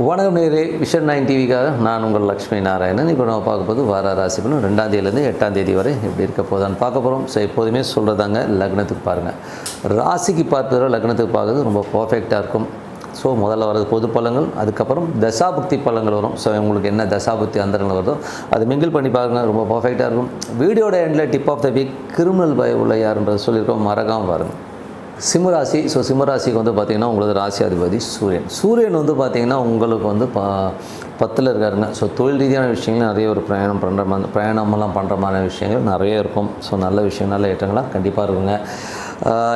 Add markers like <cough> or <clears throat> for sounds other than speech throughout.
வணக்கம் நேரே vision nine டிவிக்காக நான் உங்கள் லக்ஷ்மி நாராயணன். இப்போ நம்ம பார்க்கும்போது வார ராசி பலன். ரெண்டாம் தேதியிலேருந்து எட்டாம் தேதி வரை எப்படி இருக்க போதான்னு பார்க்க போகிறோம் ஸோ எப்போதுமே சொல்கிறதாங்க லக்னத்துக்கு பாருங்கள் ராசிக்கு பார்ப்பதோ லக்னத்துக்கு பார்க்குறது ரொம்ப பர்ஃபெக்டாக இருக்கும். ஸோ முதல்ல வரது பொது பலங்கள் அதுக்கப்புறம் தசாபக்தி பழங்கள் வரும். ஸோ உங்களுக்கு என்ன தசாபக்தி அந்தரங்கள் வருதோ அதை மிங்கிள் பண்ணி பாருங்க ரொம்ப பர்ஃபெக்டாக இருக்கும். வீடியோட எண்டில் tip of the week criminal பய உள்ள யாருன்றது சொல்லியிருக்கோம். மறக்காமல் பாருங்கள் சிம்மராசி ஸோ சிம்மராசிக்கு வந்து பார்த்திங்கன்னா உங்களது ராசி அதிபதி சூரியன். சூரியன் வந்து பார்த்திங்கன்னா உங்களுக்கு வந்து ப பத்தில் இருக்காருங்க ஸோ தொழில் ரீதியான விஷயங்கள் நிறைய ஒரு பிரயாணம் பண்ணுற மாதிரி பிரயாணமெல்லாம் பண்ணுற மாதிரி விஷயங்கள் நிறைய இருக்கும். ஸோ நல்ல விஷயம் நல்ல ஏற்றங்களாக கண்டிப்பாக இருக்குங்க.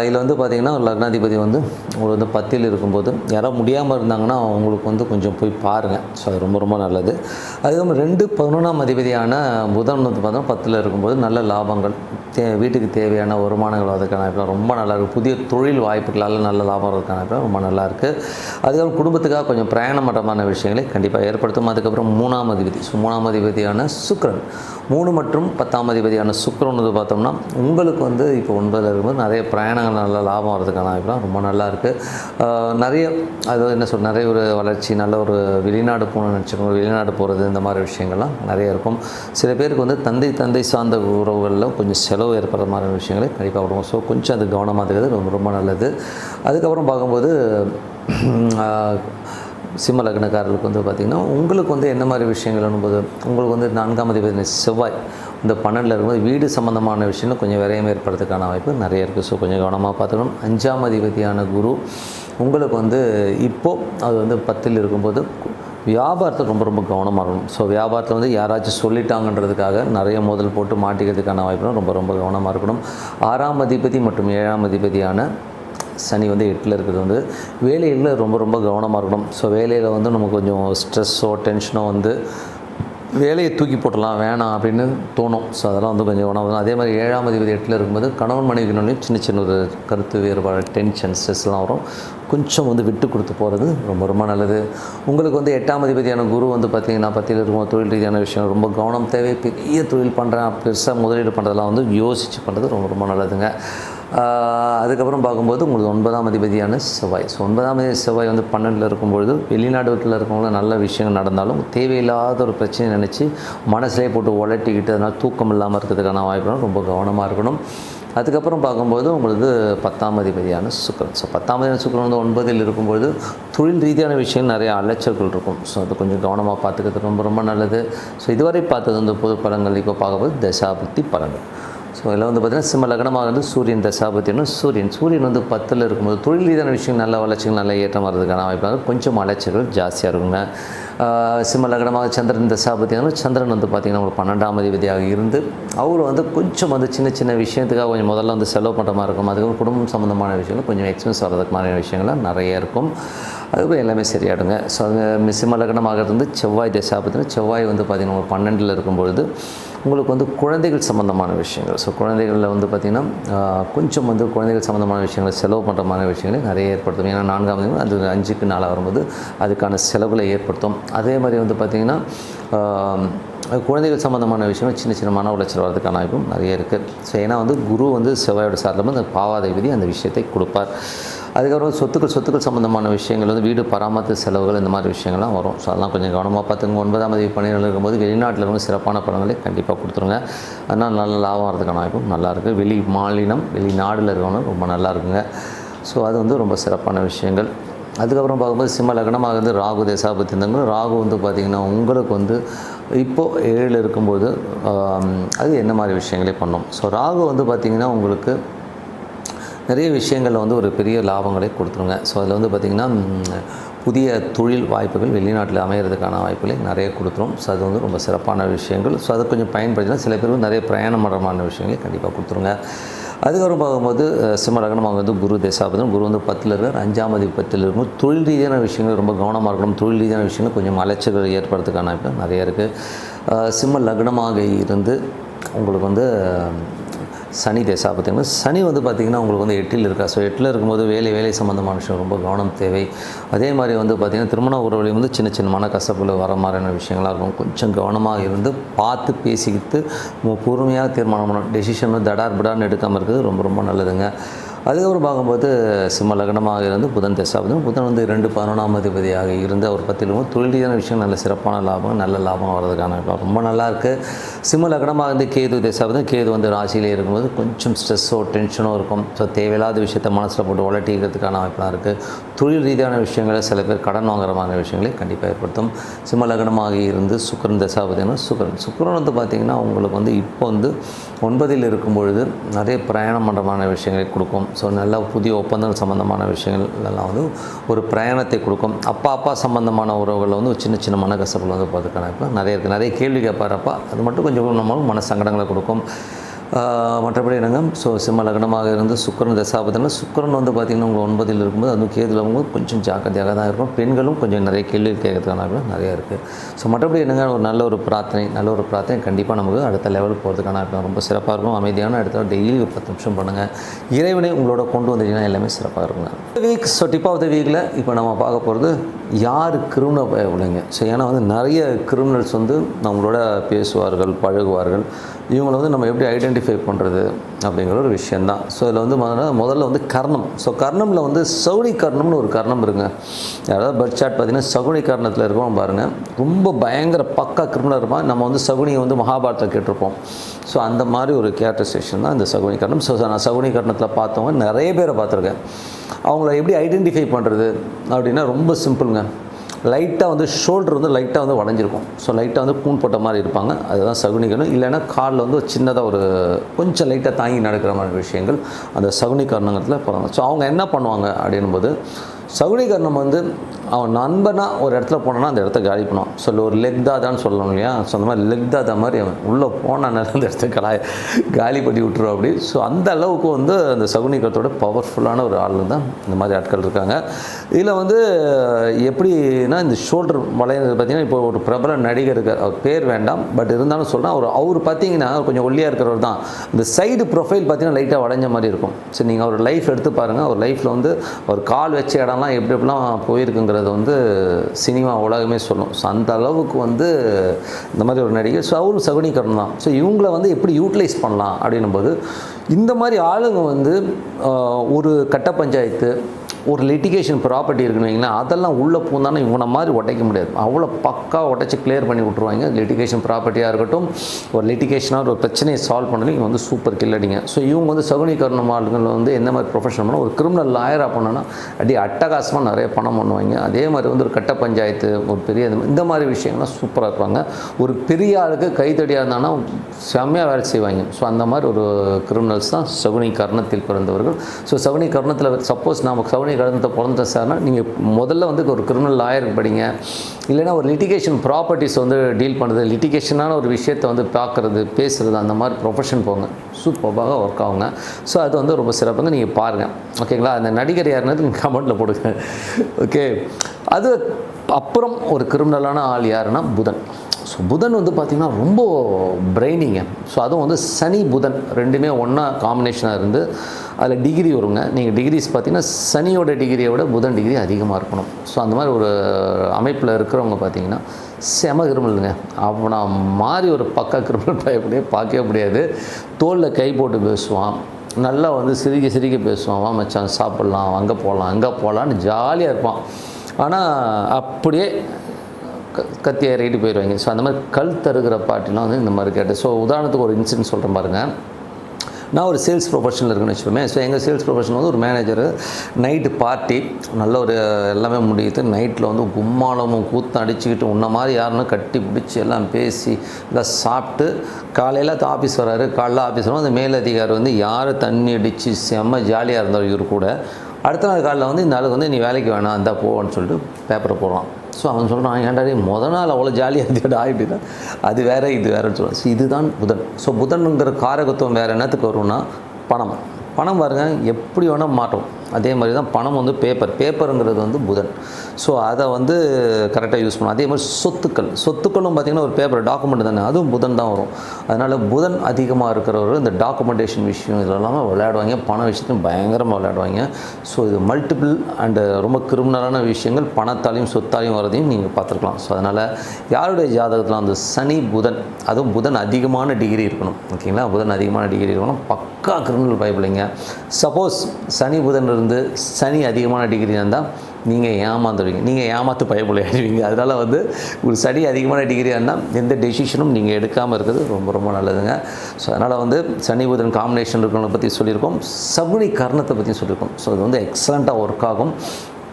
இதில் வந்து பார்த்திங்கன்னா ஒரு லக்னாதிபதி வந்து உங்களுக்கு வந்து பத்தில் இருக்கும்போது யாரோ முடியாமல் இருந்தாங்கன்னா அவங்களுக்கு வந்து கொஞ்சம் போய் பாருங்கள் ஸோ அது ரொம்ப ரொம்ப நல்லது. அதுக்கப்புறம் ரெண்டு பதினொன்றாம் அதிபதியான புதன் வந்து பார்த்தோம்னா பத்தில் இருக்கும்போது நல்ல லாபங்கள் தே வீட்டுக்கு தேவையான வருமானங்கள் அதுக்கான வாய்ப்பு ரொம்ப நல்லா இருக்குது புதிய தொழில் வாய்ப்புகளால் நல்ல லாபம் வரதுக்கான வாய்ப்பு ரொம்ப நல்லா இருக்குது அதுக்கப்புறம் குடும்பத்துக்காக கொஞ்சம் பிரயாணமட்டமான விஷயங்களை கண்டிப்பாக ஏற்படுத்தும். அதுக்கப்புறம் மூணாம் அதிபதி. ஸோ மூணாம் அதிபதியான சுக்ரன் மூணு மற்றும் பத்தாம் அதிபதியான சுக்கரன் வந்து பார்த்தோம்னா உங்களுக்கு வந்து இப்போ ஒன்பதில் இருக்கும்போது நிறைய பிரயாணங்கள் நல்ல லாபம் வரதுக்கான வாய்ப்புலாம் ரொம்ப நல்லா இருக்குது நிறைய அது என்ன சொல் நிறைய ஒரு வளர்ச்சி நல்ல ஒரு வெளிநாடு போகணும்னு நினச்சிருக்கோம். வெளிநாடு போகிறது இந்த மாதிரி விஷயங்கள்லாம் நிறைய இருக்கும். சில பேருக்கு வந்து தந்தை தந்தை சார்ந்த உறவுகளில் கொஞ்சம் செலவு ஏற்படுற மாதிரி விஷயங்களை கண்டிப்பாக விடுவோம் ஸோ கொஞ்சம் அது கவனமாக இருக்கிறது ரொம்ப ரொம்ப நல்லது. அதுக்கப்புறம் பார்க்கும்போது <clears throat> சிம்ம லக்னக்காரர்களுக்கு வந்து பார்த்திங்கன்னா உங்களுக்கு வந்து என்ன மாதிரி விஷயங்கள் அனுபவது உங்களுக்கு வந்து நான்காம் அதிபதி செவ்வாய் இந்த பன்னெண்டில் இருக்கும்போது வீடு சம்மந்தமான விஷயங்கள் கொஞ்சம் விரையம் ஏற்படுறதுக்கான வாய்ப்பு நிறைய இருக்குது ஸோ கொஞ்சம் கவனமாக பார்த்துக்கணும். அஞ்சாம் அதிபதியான குரு உங்களுக்கு வந்து இப்போது அது வந்து பத்தில் இருக்கும்போது வியாபாரத்தை ரொம்ப ரொம்ப கவனமாக இருக்கணும். ஸோ வியாபாரத்தில் வந்து யாராச்சும் சொல்லிட்டாங்கன்றதுக்காக நிறைய முதல் போட்டு மாட்டிக்கிறதுக்கான வாய்ப்புகளும் ரொம்ப ரொம்ப கவனமாக இருக்கணும். ஆறாம் அதிபதி மற்றும் ஏழாம் அதிபதியான சனி வந்து எட்டில் இருக்கிறது வந்து வேலையில் ரொம்ப ரொம்ப கவனமாக இருக்கணும். ஸோ வேலையில் வந்து நமக்கு கொஞ்சம் ஸ்ட்ரெஸ்ஸோ டென்ஷனோ வந்து வேலையை தூக்கி போட்டலாம் வேணாம் அப்படின்னு தோணும். ஸோ அதெல்லாம் வந்து கொஞ்சம் கவனம் அதே மாதிரி ஏழாம் அதிபதி எட்டில் இருக்கும்போது கணவன் மனைவிகளும் சின்ன சின்ன ஒரு கருத்து வேறுபாடு டென்ஷன் ஸ்ட்ரெஸ்லாம் வரும். கொஞ்சம் வந்து விட்டு கொடுத்து போகிறது ரொம்ப ரொம்ப நல்லது. உங்களுக்கு வந்து எட்டாம் அதிபதியான குரு வந்து பார்த்திங்கன்னா பற்றியில் இருக்கும் தொழில் ரீதியான விஷயம் ரொம்ப கவனம் தேவை. பெரிய தொழில் பண்ணுறேன் பெருசாக முதலீடு பண்ணுறதெல்லாம் வந்து யோசித்து பண்ணுறது ரொம்ப ரொம்ப நல்லதுங்க. அதுக்கப்புறம் பார்க்கும்போது உங்களுக்கு ஒன்பதாம் அதிபதியான செவ்வாய். ஸோ ஒன்பதாம் அதிபதி செவ்வாய் வந்து பன்னெண்டில் இருக்கும்பொழுது வெளிநாடுகளில் இருக்கவங்க நல்ல விஷயங்கள் நடந்தாலும் தேவையில்லாத ஒரு பிரச்சனை நினச்சி மனசிலே போட்டு உலட்டிக்கிட்டு அதனால் தூக்கம் இல்லாமல் இருக்கிறதுக்கான வாய்ப்புகள் ரொம்ப கவனமாக இருக்கணும். அதுக்கப்புறம் பார்க்கும்போது உங்களுக்கு பத்தாம் அதிபதியான சுக்கரன். ஸோ பத்தாம் அதிபதியான சுக்கரன் வந்து ஒன்பதில் இருக்கும்பொழுது தொழில் ரீதியான விஷயங்கள் நிறைய அலைச்சல்கள் இருக்கும். ஸோ அது கொஞ்சம் கவனமாக பார்த்துக்கிறது ரொம்ப ரொம்ப நல்லது. ஸோ இதுவரை பார்த்தது வந்து பொது பலங்கள் இப்போ பார்க்கும்போது தசாபக்தி பலங்கள் ஸோ இதில் வந்து பார்த்திங்கன்னா சிம்ம லக்னமாக வந்து சூரியன் தசாபத்தின்னு சூரியன். சூரியன் வந்து பத்தில் இருக்கும்போது தொழில் ரீதியான விஷயங்கள் நல்ல வளர்ச்சிகள் நல்ல ஏற்றம் வர்றதுக்கான வாய்ப்பாக கொஞ்சம் அலைச்சல்கள் ஜாஸ்தியாக இருக்குங்க. சிம்ம லக்னமாக சந்திரன் தசாபத்தியான சந்திரன் வந்து பார்த்திங்கன்னா ஒரு பன்னெண்டாம் அதிபதியாக இருந்து அவர் வந்து கொஞ்சம் வந்து சின்ன சின்ன விஷயத்துக்காக கொஞ்சம் முதல்ல வந்து செலவு பண்ணுற மாதிரி இருக்கும். அதுக்கப்புறம் குடும்பம் சம்மந்தமான விஷயங்கள் கொஞ்சம் எக்ஸ்பென்ஸ் வர்றதுக்கு மாதிரியான விஷயங்கள்லாம் நிறைய இருக்கும். அதுக்கப்புறம் எல்லாமே சரியாடுங்க ஸோ அது சிம்ம லக்னமாக இருந்து செவ்வாய் தசாபத்தினா செவ்வாய் வந்து பார்த்திங்கன்னா ஒரு பன்னெண்டில் இருக்கும்பொழுது உங்களுக்கு வந்து குழந்தைகள் சம்மந்தமான விஷயங்கள். ஸோ குழந்தைகளில் வந்து பார்த்திங்கன்னா கொஞ்சம் வந்து குழந்தைகள் சம்மந்தமான விஷயங்களை செலவு பண்ணுறமான விஷயங்களை நிறைய ஏற்படுத்தும். ஏன்னா நான்காவது அது அஞ்சுக்கு நாளாக வரும்போது அதுக்கான செலவுகளை ஏற்படுத்தும். அதே மாதிரி வந்து பார்த்திங்கன்னா குழந்தைகள் சம்மந்தமான விஷயங்கள் சின்ன சின்ன மன உளைச்சல் வர்றதுக்கான வாய்ப்பும் நிறைய இருக்குது ஸோ ஏன்னா வந்து குரு வந்து செவ்வாயோட சார்ந்த அந்த விதி அந்த விஷயத்தை கொடுப்பார். அதுக்கப்புறம் சொத்துக்கள் சொத்துக்கள் சம்மந்தமான விஷயங்கள் வந்து வீடு பராமரித்து செலவுகள் இந்த மாதிரி விஷயங்கள்லாம் வரும். ஸோ அதெல்லாம் கொஞ்சம் கவனமாக பார்த்துங்க ஒன்பதாம் தேதி பணிகள் இருக்கும்போது வெளிநாட்டில் இருந்து சிறப்பான பலன்களை கண்டிப்பாக கொடுத்துருங்க. அதனால் நல்ல லாபம் வரதுக்கான வாய்ப்பும் நல்லாயிருக்கு வெளி மாநிலம் வெளிநாடில் இருக்கவங்க ரொம்ப நல்லா இருக்குங்க. ஸோ அது வந்து ரொம்ப சிறப்பான விஷயங்கள். அதுக்கப்புறம் பார்க்கும்போது சிம்ம லக்னமாக வந்து ராகு தேசாபத்தி இருந்தாங்க ராகு வந்து பார்த்திங்கன்னா உங்களுக்கு வந்து இப்போது ஏழில் இருக்கும்போது அது என்ன மாதிரி விஷயங்களே பண்ணும். ஸோ ராகு வந்து பார்த்திங்கன்னா உங்களுக்கு நிறைய விஷயங்களில் வந்து ஒரு பெரிய லாபங்களை கொடுத்துருங்க. ஸோ அதில் வந்து பார்த்திங்கன்னா புதிய தொழில் வாய்ப்புகள் வெளிநாட்டில் அமையிறதுக்கான வாய்ப்புகளை நிறைய கொடுத்துரும். ஸோ அது வந்து ரொம்ப சிறப்பான விஷயங்கள். ஸோ அதை கொஞ்சம் பயன்படுத்தினா சில பேர் நிறைய பிரயாணம் பண்ணுறமான விஷயங்களை கண்டிப்பாக கொடுத்துருங்க. அதுக்கப்புறம் பார்க்கும்போது சிம்மரகணம் அவங்க வந்து குரு தேசாபதம் குரு வந்து பத்தில் இருக்கார். அஞ்சாம் அதிபதி பத்தில் இருக்கும். தொழில் ரீதியான விஷயங்கள் ரொம்ப கவனமாக இருக்கணும். தொழில் ரீதியான விஷயங்கள் கொஞ்சம் அலைச்சல்கள் ஏற்படுறதுக்கான வாய்ப்பு நிறைய இருக்குது சிம்ம லக்னமாக இருந்து உங்களுக்கு வந்து சனி தேசா பார்த்திங்கன்னா சனி வந்து பார்த்திங்கன்னா உங்களுக்கு வந்து எட்டில் இருக்கா? ஸோ எட்டில் இருக்கும்போது வேலை வேலை சம்மந்தமான விஷயம் ரொம்ப கவனம் தேவை. அதே மாதிரி வந்து பார்த்திங்கன்னா திருமண உறவுலையும் வந்து சின்ன சின்ன மனக்கசப்புகள் வர மாதிரியான விஷயங்களாக இருக்கும். கொஞ்சம் கவனமாக இருந்து பார்த்து பேசிக்கிட்டு பொறுமையாக தீர்மானம் பண்ணணும். டெசிஷன் வந்து தடார் பிடார்னு எடுக்காமல் இருக்கிறது ரொம்ப ரொம்ப நல்லதுங்க. அதுக்கப்புறம் பார்க்கும்போது சிம்ம லக்னமாக இருந்து புதன் தசாபதம் புதன் வந்து ரெண்டு பதினொன்றாம் அதிபதியாக இருந்து அவர் பற்றிலும் தொழில் ரீதியான விஷயம் நல்ல சிறப்பான லாபம் நல்ல லாபம் வர்றதுக்கான ரொம்ப நல்லா இருக்குது சிம்ம லக்னமாக இருந்து கேது தசாபதம் கேது வந்து ராசியிலே இருக்கும்போது கொஞ்சம் ஸ்ட்ரெஸ்ஸோ டென்ஷனோ இருக்கும். ஸோ தேவையில்லாத விஷயத்தை மனசில் போட்டு உலட்டிக்கிறதுக்கான வாய்ப்பெலாம் இருக்குது தொழில் ரீதியான விஷயங்களை சில பேர் கடன் வாங்குற மாதிரி விஷயங்களை கண்டிப்பாக ஏற்படுத்தும். சிம்ம லக்னமாக இருந்து சுக்கரன் தசாபதினா சுக்கரன். சுக்கரன் வந்து பார்த்திங்கன்னா உங்களுக்கு வந்து இப்போ வந்து ஒன்பதில் இருக்கும் பொழுது நிறைய பிரயாணம் பண்ணுறமான விஷயங்களை கொடுக்கும். ஸோ நல்ல புதிய ஒப்பந்தங்கள் சம்மந்தமான விஷயங்கள் எல்லாம் வந்து ஒரு பிரயாணத்தை கொடுக்கும். அப்பா அப்பா சம்மந்தமான உறவுகளில் வந்து ஒரு சின்ன சின்ன மனக்கசப்புகள் வந்து பார்த்துக்கான நிறைய இருக்குது நிறைய கேள்வி கேட்பாரப்பா அது மட்டும் கொஞ்சம் நம்ம மன சங்கடங்களை கொடுக்கும். மற்றபடி என்னங்க? ஸோ சிம்ம லக்னமாக இருந்து சுக்கரன் தசாபதினா சுக்கரன் வந்து பார்த்திங்கன்னா உங்கள் ஒன்பதில் இருக்கும்போது அதுவும் கேதுல அவங்க கொஞ்சம் ஜாக்கிரதையாக தான் இருக்கும் பெண்களும் கொஞ்சம் நிறைய கேள்வி கேட்கறதுக்கான நிறையா இருக்குது ஸோ மற்றபடி என்னங்க? ஒரு நல்ல ஒரு பிரார்த்தனை நல்ல ஒரு பிரார்த்தனை கண்டிப்பாக நமக்கு அடுத்த லெவலுக்கு போகிறதுக்கான இருக்கும். ரொம்ப சிறப்பாக இருக்கும். அமைதியான இடத்துல டெய்லி ஒரு பத்து நிமிஷம் பண்ணுங்கள் இறைவனை உங்களோட கொண்டு வந்தீங்கன்னா எல்லாமே சிறப்பாக இருக்குங்க. Week so tip of the வீக்கில் இப்போ நம்ம பார்க்க போகிறது யார் கிரிமினல் பயப்படுங்க ஸோ ஏன்னா வந்து நிறைய கிரிமினல்ஸ் வந்து நம்மளோட பேசுவார்கள் பழகுவார்கள். இவங்களை வந்து நம்ம எப்படி ஐடென்டிஃபை பண்ணுறது அப்படிங்கிற ஒரு விஷயந்தான் ஸோ இதில் வந்து முதல்ல முதல்ல வந்து கர்ணம். ஸோ கர்ணமில் வந்து சகுனி கர்ணம்னு ஒரு கர்ணம் இருங்க. யாராவது பர்த் சாட் பார்த்திங்கன்னா சகுனி கர்ணத்தில் இருக்கோம் பாருங்கள் ரொம்ப பயங்கர பக்கா கிரிமினல் இருப்பான். நம்ம வந்து சகுனியை வந்து மகாபாரதத்தில் கேட்டிருப்போம். ஸோ அந்த மாதிரி ஒரு கேரக்டரைசேஷன் தான் இந்த சகுனி கர்ணம். ஸோ நான் சகுனி கர்ணத்தில் பார்த்தவங்க நிறைய பேரை பார்த்துருக்கேன். அவங்கள எப்படி ஐடென்டிஃபை பண்ணுறது அப்படின்னா ரொம்ப சிம்பிளுங்க லைட்டாக வந்து ஷோல்டர் வந்து லைட்டாக வந்து வளைஞ்சிருக்கும். ஸோ லைட்டாக வந்து கூண் போட்ட மாதிரி இருப்பாங்க. அதுதான் சகுனிகரணம் இல்லைன்னா காலில் வந்து ஒரு சின்னதாக ஒரு கொஞ்சம் லைட்டாக தாங்கி நடக்கிற மாதிரி விஷயங்கள் அந்த சகுனிகரணங்கிறதுல போகிறாங்க ஸோ அவங்க என்ன பண்ணுவாங்க அப்படின்னும்போது சகுனிகரணம் வந்து அவன் நண்பனாக ஒரு இடத்துல போனான்னா அந்த இடத்த காலி பண்ணுவான். ஸோ ஒரு லெக் தாதான்னு சொல்லணும் இல்லையா? ஸோ அந்த மாதிரி லெக் தாதா மாதிரி அவன் உள்ளே போனான் அந்த இடத்த கலா காலி பண்ணி விட்டுருவோம் அப்படி. ஸோ அந்த அளவுக்கு வந்து அந்த சகுனிகத்தோட பவர்ஃபுல்லான ஒரு ஆள் தான் இந்த மாதிரி ஆட்கள் இருக்காங்க. இதில் வந்து எப்படின்னா இந்த ஷோல்டர் வளையிறது பார்த்தீங்கன்னா இப்போ ஒரு பிரபல நடிகர் இருக்கார் அவர் பேர் வேண்டாம். பட் இருந்தாலும் சொல்கிறேன் அவர் அவர் பார்த்தீங்கன்னா கொஞ்சம் ஒல்லியாக இருக்கிறவர் தான். இந்த சைடு ப்ரொஃபைல் பார்த்தீங்கன்னா லைட்டாக வளைஞ்ச மாதிரி இருக்கும். சரி நீங்கள் அவர் லைஃப் எடுத்து பாருங்கள் அவர் லைஃப்பில் வந்து அவர் கால் வச்ச இடம்லாம் எப்படி எப்படிலாம் அப்படிங்கிறது வந்து சினிமா உலகமே சொல்லும். ஸோ அந்த அளவுக்கு வந்து இந்த மாதிரி ஒரு நடிகர் ஸோ அவரும் சகுனிகரணம் தான். ஸோ இவங்கள வந்து எப்படி யூட்டிலைஸ் பண்ணலாம் அப்படின்னும் போது இந்த மாதிரி ஆளுங்க வந்து ஒரு கட்ட பஞ்சாயத்து ஒரு லிட்டிகேஷன் ப்ராப்பர்ட்டி இருக்குன்னு வைங்களேன் அதெல்லாம் உள்ளே பூந்தானே இவனை மாதிரி உடைக்க முடியாது. அவ்வளோ பக்கா உடைச்சி கிளியர் பண்ணி விட்ருவாங்க லிட்டிகேஷன் ப்ராப்பர்ட்டியாக இருக்கட்டும் ஒரு லிட்டிகேஷனாக ஒரு பிரச்சனையை சால்வ் பண்ணணும். இவங்க வந்து சூப்பர் கில்லடிங்க ஸோ இவங்க வந்து சகுனிகரணம் ஆளுங்கள் வந்து என்ன மாதிரி ப்ரொஃபஷன் பண்ணால் ஒரு கிரிமினல் லாயராக பண்ணோன்னா அடி அட்டகாசமாக நிறைய பணம் பண்ணுவாங்க. அதே மாதிரி வந்து ஒரு கட்ட பஞ்சாயத்து ஒரு பெரிய இந்த- மாதிரி விஷயங்கள்லாம் சூப்பராக இருப்பாங்க. ஒரு பெரிய ஆளுக்கு கைத்தடியாக இருந்தாங்கன்னா செம்மையாக வேலை செய்வாங்க. ஸோ அந்த மாதிரி ஒரு கிரிமினல்ஸ் தான் சகுனி கர்ணத்தில் பிறந்தவர்கள். ஸோ சகுனி கர்ணத்தில் சப்போஸ் நாம சகுனி கடந்த பிறந்த சார்னா நீங்கள் முதல்ல வந்து ஒரு கிரிமினல் லாயருக்கு படிங்க. இல்லைன்னா ஒரு லிட்டிகேஷன் ப்ராப்பர்ட்டிஸ் வந்து டீல் பண்ணுறது லிட்டிகேஷனான ஒரு விஷயத்தை வந்து பார்க்குறது பேசுகிறது அந்த மாதிரி ப்ரொஃபஷன் போங்க. சூப்பராக ஒர்க் ஆகுங்க. ஸோ அது வந்து ரொம்ப சிறப்புங்க. நீங்கள் பாருங்கள் ஓகேங்களா அந்த நடிகர் யாருன்னு நீங்கள் கமெண்ட்டில் போடுங்க. ஓகே அது அப்புறம் ஒரு கிரிமினலான ஆள் யாருன்னா புதன். ஸோ புதன் வந்து பார்த்திங்கன்னா ரொம்ப பிரெய்னிங்க ஸோ அதுவும் வந்து சனி புதன் ரெண்டுமே ஒன்றா காம்பினேஷனாக இருந்து அதில் டிகிரி வருங்க. நீங்கள் டிகிரிஸ் பார்த்தீங்கன்னா சனியோட டிகிரியை விட புதன் டிகிரி அதிகமாக இருக்கணும். ஸோ அந்த மாதிரி ஒரு அமைப்பில் இருக்கிறவங்க பார்த்திங்கன்னா செம கிரிமினலுங்க. அவனை மாதிரி ஒரு பக்கா கிருமல் பயப்படியே பார்க்கவே முடியாது. தோளில் கை போட்டு பேசுவான். நல்லா வந்து சிரிக்க சிரிக்க பேசுவான். வா மச்சான் சாப்பிட்லாம். அங்கே போகலாம் அங்கே போகலான்னு ஜாலியாக இருப்பான். ஆனால் அப்படியே கத்தி ஏறிட்டு போயிடுவாங்க ஸோ அந்த மாதிரி கல் தருகிற பாட்டிலாம் வந்து இந்த மாதிரி கேட்டு. ஸோ உதாரணத்துக்கு ஒரு இன்சிடென்ட் சொல்கிறேன் பாருங்கள் நான் ஒரு சேல்ஸ் ப்ரொஃபஷனில் இருக்குன்னு வச்சுப்போமே ஸோ எங்கள் சேல்ஸ் ப்ரொஃபஷன் வந்து ஒரு மேனேஜர் நைட்டு பார்ட்டி நல்ல ஒரு எல்லாமே முடியுது. நைட்டில் வந்து கும்மாளமும் கூத்தம் அடிச்சுக்கிட்டு உன்ன மாதிரி யாருன்னு கட்டி பிடிச்சி எல்லாம் பேசி எல்லாம் சாப்பிட்டு காலையில் ஆஃபீஸ் வராரு. காலைல ஆஃபீஸ் வரும். அந்த மேலதிகாரி வந்து யார் தண்ணி அடித்து செம்ம ஜாலியாக இருந்தார் இவர் கூட. அடுத்த நாள் காலையில் வந்து இந்த ஆளுக்கு வந்து நீ வேலைக்கு வேணாம் அந்த போவான்னு சொல்லிட்டு பேப்பரை போடுறான் ஸோ அவன் சொல்கிறான் ஏன்டாடி முத நாள் அவ்வளோ ஜாலியாக இருந்துடா அப்படின்னா அது வேறு இது வேறுன்னு சொல்லுவான் ஸோ இதுதான் புதன். ஸோ புதனுங்கிற காரகத்துவம் வேறு என்னத்துக்கு வரும்னா பணம். பணம் பாருங்கள் எப்படி வேணால் மாட்டும் அதே மாதிரி தான் பணம் வந்து பேப்பர் பேப்பருங்கிறது வந்து புதன். ஸோ அதை வந்து கரெக்டாக யூஸ் பண்ணணும். அதே மாதிரி சொத்துக்கள். சொத்துக்களும் பார்த்திங்கன்னா ஒரு பேப்பர் டாக்குமெண்ட் தானே. அதுவும் புதன் தான் வரும். அதனால் புதன் அதிகமாக இருக்கிறவர் இந்த டாக்குமெண்டேஷன் விஷயம் இதெல்லாமே விளையாடுவாங்க. பண விஷயத்தையும் பயங்கரமாக விளையாடுவாங்க. ஸோ இது மல்டிபிள் அண்டு ரொம்ப கிரிமினலான விஷயங்கள் பணத்தாலையும் சொத்தாலையும் வரதையும் நீங்கள் பார்த்துருக்கலாம். ஸோ அதனால் யாருடைய ஜாதகத்தில் அந்த சனி புதன் அதுவும் புதன் அதிகமான டிகிரி இருக்கணும். ஓகேங்களா புதன் அதிகமான டிகிரி இருக்கணும். பக்கா கிரிமினல் பயப்பிள்ளைங்க சப்போஸ் சனி புதன் இருந்து சனி அதிகமான டிகிரி இருந்தால் நீங்கள் ஏமாந்துடுவீங்க நீங்கள் ஏமாத்து பயப்படையாடுவீங்க அதனால் வந்து ஒரு சனி அதிகமான டிகிரியாக இருந்தால் எந்த டெசிஷனும் நீங்கள் எடுக்காமல் இருக்கிறது ரொம்ப ரொம்ப நல்லதுங்க. ஸோ அதனால் வந்து சனி புதன் காம்பினேஷன் இருக்கிறவங்களை பற்றி சொல்லியிருக்கோம். சகுனி கர்ணத்தை பற்றி சொல்லியிருக்கோம். ஸோ இது வந்து எக்ஸலண்ட்டாக ஒர்க் ஆகும்.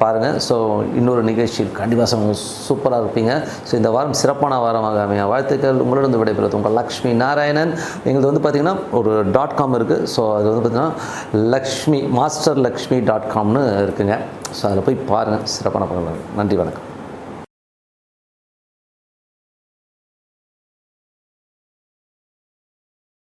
பாருங்கள் ஸோ இன்னொரு நிகழ்ச்சியில் கண்டிப்பாக சூப்பராக இருப்பீங்க. ஸோ இந்த வாரம் சிறப்பான வாரமாக அமைய வாழ்த்துக்கள். உங்களிடம் விடைபெறுவது உங்கள் லக்ஷ்மி நாராயணன். எங்களது வந்து பார்த்திங்கன்னா ஒரு டாட் காம் இருக்குது ஸோ அது வந்து பார்த்திங்கன்னா லக்ஷ்மி மாஸ்டர் லக்ஷ்மி டாட் காம்னு இருக்குங்க. ஸோ அதில் போய் பாருங்கள் சிறப்பான படம் நன்றி வணக்கம்.